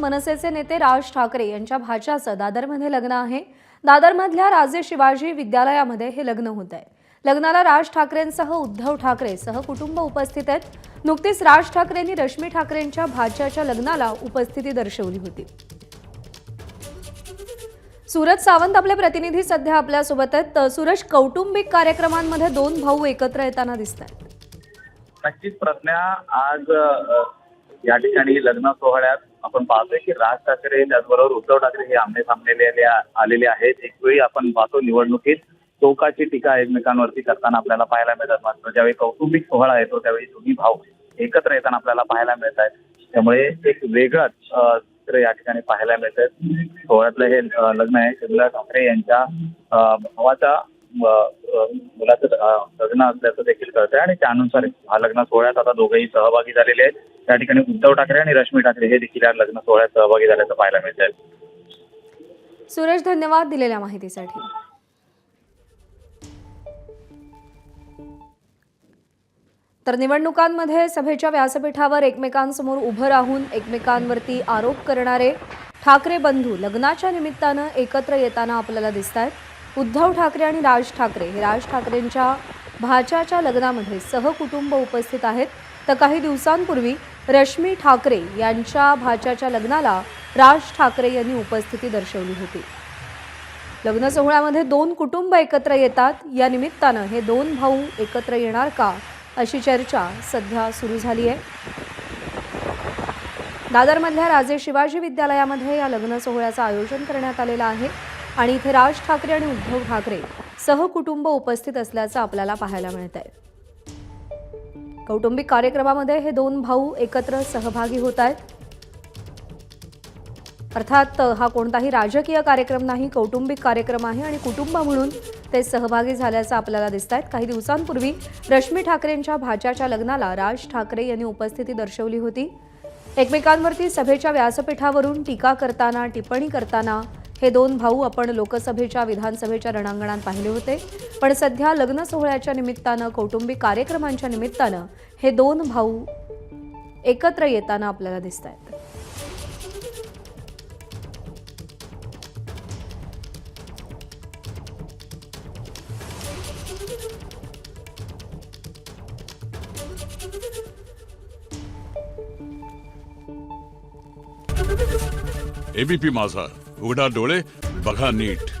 मनसेचे नेते राज ठाकरे यांच्या भाच्याचं दादरमध्ये लग्न आहे. दादरमधल्या राजे शिवाजी विद्यालयामध्ये हे लग्न होत आहे. लग्नाला राज ठाकरेंसह उद्धव ठाकरे सह कुटुंब उपस्थित आहेत. नुकतीच राज ठाकरेंनी रश्मी ठाकरेंच्या भाच्याच्या लग्नाला उपस्थिती दर्शवली होती. सूरज सावंत आपले प्रतिनिधी सध्या आपल्यासोबत आहेत. तर सूरज कौटुंबिक कार्यक्रमांमध्ये दोन भाऊ एकत्र येताना दिसत आहेत नक्कीच प्रज्ञा आज या ठिकाणी लग्न सोहळ्यात आपण पाहतोय की राज ठाकरे त्याचबरोबर उद्धव ठाकरे हे आमने सामने आलेले आहेत. एक वेळी आपण पाहतो निवडणुकीत टोकाची टीका एकमेकांवरती करताना आपल्याला पाहायला मिळतात. मात्र ज्यावेळी कौटुंबिक सोहळा येतो त्यावेळी दोन्ही भाऊ एकत्र येताना आपल्याला पाहायला मिळत आहेत त्यामुळे एक वेगळंच चित्र या ठिकाणी पाहायला मिळत आहे सोहळ्यातलं हे लग्न आहे. शिवराज ठाकरे यांच्या भावाचा मुलाचं लग्न असल्याचं देखील कळतंय आणि त्यानुसार हा लग्न सोहळ्यात आता दोघेही सहभागी झालेले आहेत. त्या ठिकाणी उद्धव ठाकरे आणि रश्मी ठाकरे हे देखील या लग्न सोहळ्यात सहभागी झाल्याचं पाहायला मिळत आहे धन्यवाद दिलेल्या माहितीसाठी. तर निवडणुकांमध्ये सभेच्या व्यासपीठावर एकमेकांसमोर उभं राहून एकमेकांवरती आरोप करणारे ठाकरे बंधू लग्नाच्या निमित्तानं एकत्र येताना आपल्याला दिसत आहेत उद्धव ठाकरे आणि राज ठाकरे. हे राज ठाकरेंच्या भाच्याच्या लग्नामध्ये सहकुटुंब उपस्थित आहेत. तर काही दिवसांपूर्वी रश्मी ठाकरे यांच्या भाच्याच्या लग्नाला राज ठाकरे यांनी उपस्थिती दर्शवली होती. लग्न सोहळ्यामध्ये दोन कुटुंब एकत्र येतात. या निमित्तानं हे दोन भाऊ एकत्र येणार का अशी चर्चा सध्या सुरू झाली आहे. दादरमधल्या राजे शिवाजी विद्यालयामध्ये या लग्न सोहळ्याचं आयोजन करण्यात आलेलं आहे. आणि इथे राज ठाकरे आणि उद्धव ठाकरे सहकुटुंब उपस्थित असल्याचं आपल्याला पाहायला मिळत आहे कौटुंबिक कार्यक्रमामध्ये हे दोन भाऊ एकत्र सहभागी होत आहेत अर्थात हा कोणताही राजकीय कार्यक्रम नाही कौटुंबिक कार्यक्रम आहे आणि कुटुंब म्हणून ते सहभागी झाल्याचं आपल्याला दिसत आहेत काही दिवसांपूर्वी रश्मी ठाकरेंच्या भाच्याच्या लग्नाला राज ठाकरे यांनी उपस्थिती दर्शवली होती. एकमेकांवरती सभेच्या व्यासपीठावरून टीका करताना टिप्पणी करताना हे दोन भाऊ आपण लोकसभेच्या विधानसभेच्या रणांगणात पाहिले होते. पण सध्या लग्न सोहळ्याच्या निमित्तानं कौटुंबिक कार्यक्रमांच्या निमित्तानं हे दोन भाऊ एकत्र येताना आपल्याला दिसत आहेत एबीपी माझा. उघडा डोळे बघा नीट.